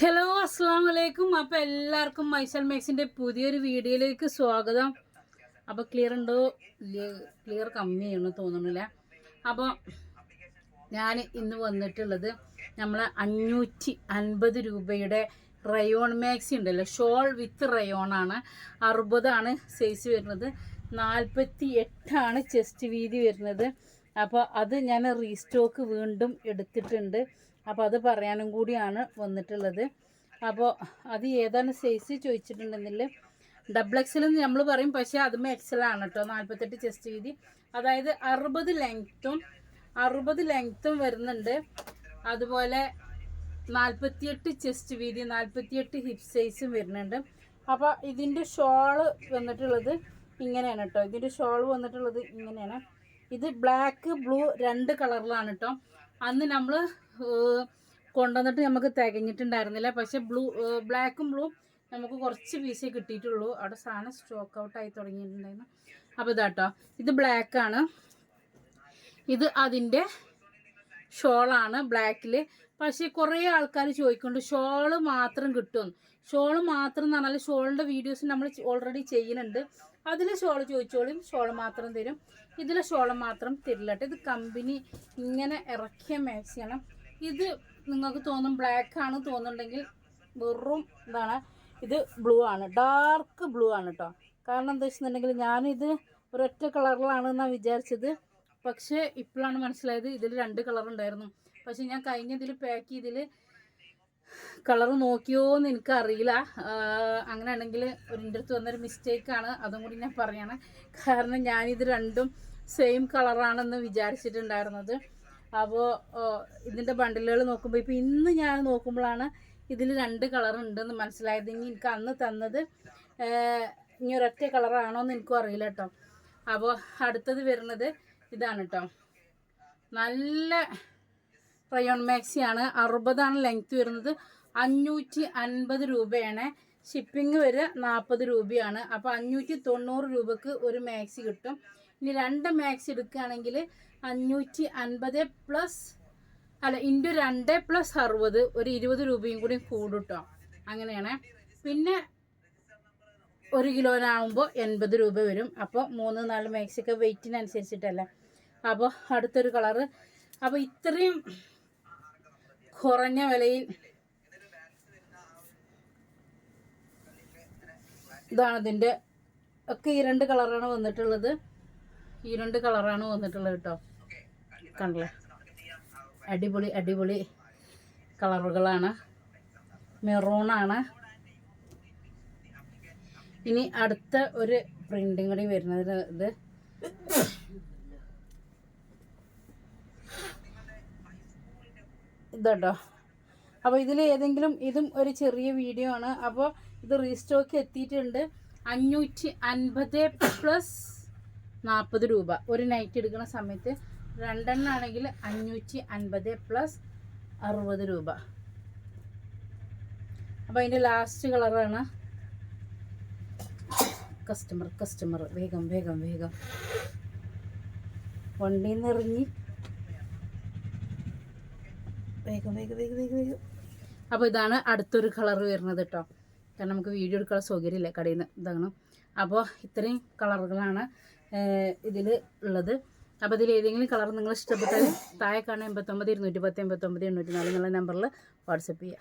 Hello അസ്സാം വലൈക്കും അപ്പോൾ എല്ലാവർക്കും മൈസൽ മേക്സിന്റെ പുതിയൊരു വീഡിയോയിലേക്ക് സ്വാഗതം. അപ്പോൾ ക്ലിയർ ഉണ്ടോ? ക്ലിയർ കമ്മിയാണ് തോന്നുന്നില്ല. അപ്പോൾ ഞാൻ ഇന്ന് വന്നിട്ടുള്ളത് നമ്മൾ അഞ്ഞൂറ്റി അൻപത് രൂപയുടെ റയോൺ മാക്സി ഉണ്ടല്ലോ. ഷോൾ വിത്ത് റയോൺ ആണ്. അറുപതാണ് സൈസ് വരുന്നത്. നാൽപ്പത്തി എട്ടാണ് ചെസ്റ്റ് വീതി വരുന്നത്. അപ്പോൾ അത് ഞാൻ റീസ്റ്റോക്ക് വീണ്ടും എടുത്തിട്ടുണ്ട്. അപ്പോൾ അത് പറയാനും കൂടിയാണ് വന്നിട്ടുള്ളത്. അപ്പോൾ അത് ഏതാണ് സൈസ് ചോദിച്ചിട്ടുണ്ടെങ്കിൽ ഡബിൾ എക്സൽ എന്ന് നമ്മൾ പറയും പക്ഷേ അതും എക്സൽ ആണ് കേട്ടോ നാൽപ്പത്തെട്ട് ചെസ്റ്റ് വീതി. അതായത് അറുപത് ലെങ്ത്തും അറുപത് ലെങ്ത്തും വരുന്നുണ്ട്. അതുപോലെ നാൽപ്പത്തിയെട്ട് ചെസ്റ്റ് വീതി നാൽപ്പത്തിയെട്ട് ഹിപ് സൈസും വരുന്നുണ്ട്. അപ്പോൾ ഇതിന്റെ ഷോൾ വന്നിട്ടുള്ളത് ഇങ്ങനെയാണ് കേട്ടോ ഇതിന്റെ ഷോൾ വന്നിട്ടുള്ളത് ഇങ്ങനെയാണ്. ഇത് ബ്ലാക്ക് ബ്ലൂ രണ്ട് കളറിലാണ് കേട്ടോ അന്ന് നമ്മൾ കൊണ്ടുവന്നിട്ട് നമുക്ക് തികഞ്ഞിട്ടുണ്ടായിരുന്നില്ല. പക്ഷെ ബ്ലൂ ബ്ലാക്കും ബ്ലൂ നമുക്ക് കുറച്ച് പീസേ കിട്ടിയിട്ടുള്ളൂ. അവിടെ സാധനം സ്റ്റോക്ക് ഔട്ട് ആയി തുടങ്ങിയിട്ടുണ്ടായിരുന്നു. അപ്പോൾ ഇതാട്ടോ. ഇത് ബ്ലാക്കാണ്. ഇത് അതിന്റെ ഷോളാണ് ബ്ലാക്കിൽ പക്ഷേ കുറേ ആൾക്കാർ ചോദിക്കുന്നുണ്ട് ഷോൾ മാത്രം കിട്ടും ഷോൾ മാത്രം എന്ന് പറഞ്ഞാൽ ഷോളിന്റെ വീഡിയോസ് നമ്മൾ ഓൾറെഡി ചെയ്യുന്നുണ്ട്. അതിൽ ഷോൾ ചോദിച്ചോളും ഷോൾ മാത്രം തരും. ഇതിൽ ഷോൾ മാത്രം തരില്ല ഇത് കമ്പനി ഇങ്ങനെ ഇറക്കിയ മാക്സിയാണ്. ഇത് നിങ്ങൾക്ക് തോന്നും ബ്ലാക്ക് ആണ് തോന്നുന്നുണ്ടെങ്കിൽ വെറും ഇതാണ്. ഇത് ബ്ലൂ ആണ്. ഡാർക്ക് ബ്ലൂ ആണ് കേട്ടോ. കാരണം എന്താ വെച്ചിട്ടുണ്ടെങ്കിൽ ഞാനിത് ഒരൊറ്റ കളറിലാണെന്നാണ് വിചാരിച്ചത്. പക്ഷേ ഇപ്പോഴാണ് മനസ്സിലായത് ഇതിൽ രണ്ട് കളർ ഉണ്ടായിരുന്നു. പക്ഷെ ഞാൻ കഴിഞ്ഞ ഇതിൽ പാക്ക് ചെയ്തിൽ കളർ നോക്കിയോ എന്ന് എനിക്കറിയില്ല അങ്ങനെയാണെങ്കിൽ എന്റെ അടുത്ത് വന്നൊരു മിസ്റ്റേക്കാണ് അതും കൂടി ഞാൻ പറയണം. കാരണം ഞാനിത് രണ്ടും സെയിം കളറാണെന്ന് വിചാരിച്ചിട്ടുണ്ടായിരുന്നത്. അപ്പോൾ ഇതിന്റെ ബണ്ടിലുകൾ നോക്കുമ്പോൾ ഇപ്പോൾ ഇന്ന് ഞാൻ നോക്കുമ്പോഴാണ് ഇതിൽ രണ്ട് കളർ ഉണ്ടെന്ന് മനസ്സിലായത്. ഇനി എനിക്ക് അന്ന് തന്നത് ഇനി ഒരൊറ്റ കളറാണോ എന്ന് എനിക്കും അറിയില്ല കേട്ടോ. അപ്പോൾ അടുത്തത് വരുന്നത് ഇതാണ് കേട്ടോ നല്ല റയോൺ മാക്സിയാണ് അറുപതാണ് ലെങ്ത് വരുന്നത്. അഞ്ഞൂറ്റി അൻപത് രൂപയാണ്. ഷിപ്പിംഗ് വരെ നാൽപ്പത് രൂപയാണ്. അപ്പോൾ അഞ്ഞൂറ്റി തൊണ്ണൂറ് രൂപക്ക് ഒരു മാക്സി കിട്ടും. ഇനി രണ്ട് മാക്സി എടുക്കുകയാണെങ്കിൽ അഞ്ഞൂറ്റി അൻപത് പ്ലസ് അല്ല ഇന്റു രണ്ട് പ്ലസ് അറുപത് ഒരു ഇരുപത് രൂപയും കൂടി കൂടും കേട്ടോ അങ്ങനെയാണ്. പിന്നെ ഒരു കിലോനാകുമ്പോൾ എൺപത് രൂപ വരും. അപ്പോൾ മൂന്ന് നാല് മാക്സിയൊക്കെ വെയിറ്റിനനുസരിച്ചിട്ടല്ല. അപ്പോൾ അടുത്തൊരു കളറ് അപ്പോൾ ഇത്രയും കുറഞ്ഞ വിലയിൽ ഇതാണ് ഇതിന്റെ ഒക്കെ ഈ രണ്ട് കളറാണ് വന്നിട്ടുള്ളത്. ഈ രണ്ട് കളറാണ് വന്നിട്ടുള്ളത് കേട്ടോ. കണ്ടല്ലേ? അടിപൊളി അടിപൊളി കളറുകളാണ്. മെറൂണാണ് ഇനി അടുത്ത ഒരു പ്രിന്റും കൂടി വരുന്നത് ഇത്. ഇതട്ടോ അപ്പോൾ ഇതിൽ ഏതെങ്കിലും ഇതും ഒരു ചെറിയ വീഡിയോ ആണ്. അപ്പോൾ ഇത് റീസ്റ്റോക്ക് എത്തിയിട്ടുണ്ട്. അഞ്ഞൂറ്റി അൻപത് പ്ലസ് നാൽപ്പത് രൂപ. ഒരു നൈറ്റ് എടുക്കുന്ന സമയത്ത് രണ്ടെണ്ണാണെങ്കിൽ അഞ്ഞൂറ്റി അൻപത് പ്ലസ് അറുപത് രൂപ. അപ്പോൾ അതിന്റെ ലാസ്റ്റ് കളറാണ് കസ്റ്റമർ കസ്റ്റമർ വേഗം വേഗം വേഗം. നിന്ന് ഇറങ്ങി വേഗം വേഗം വേഗം വേഗം വേഗം. അപ്പോൾ ഇതാണ് അടുത്തൊരു കളർ വരുന്നത് കേട്ടോ. കാരണം നമുക്ക് വീഡിയോ എടുക്കാനുള്ള സൗകര്യമില്ല കടയിൽ നിന്ന് ഇതാണ്. അപ്പോൾ ഇത്രയും കളറുകളാണ് ഇതിൽ ഉള്ളത്. അപ്പോൾ ഇതിൽ ഏതെങ്കിലും കളർ നിങ്ങൾ ഇഷ്ടപ്പെട്ടാൽ താഴെ കാണുന്ന എൺപത്തൊമ്പത് ഇരുന്നൂറ്റി പത്ത് എൺപത്തൊമ്പത് എണ്ണൂറ്റി നാല് എന്നുള്ള നമ്പറിൽ വാട്സപ്പ് ചെയ്യുക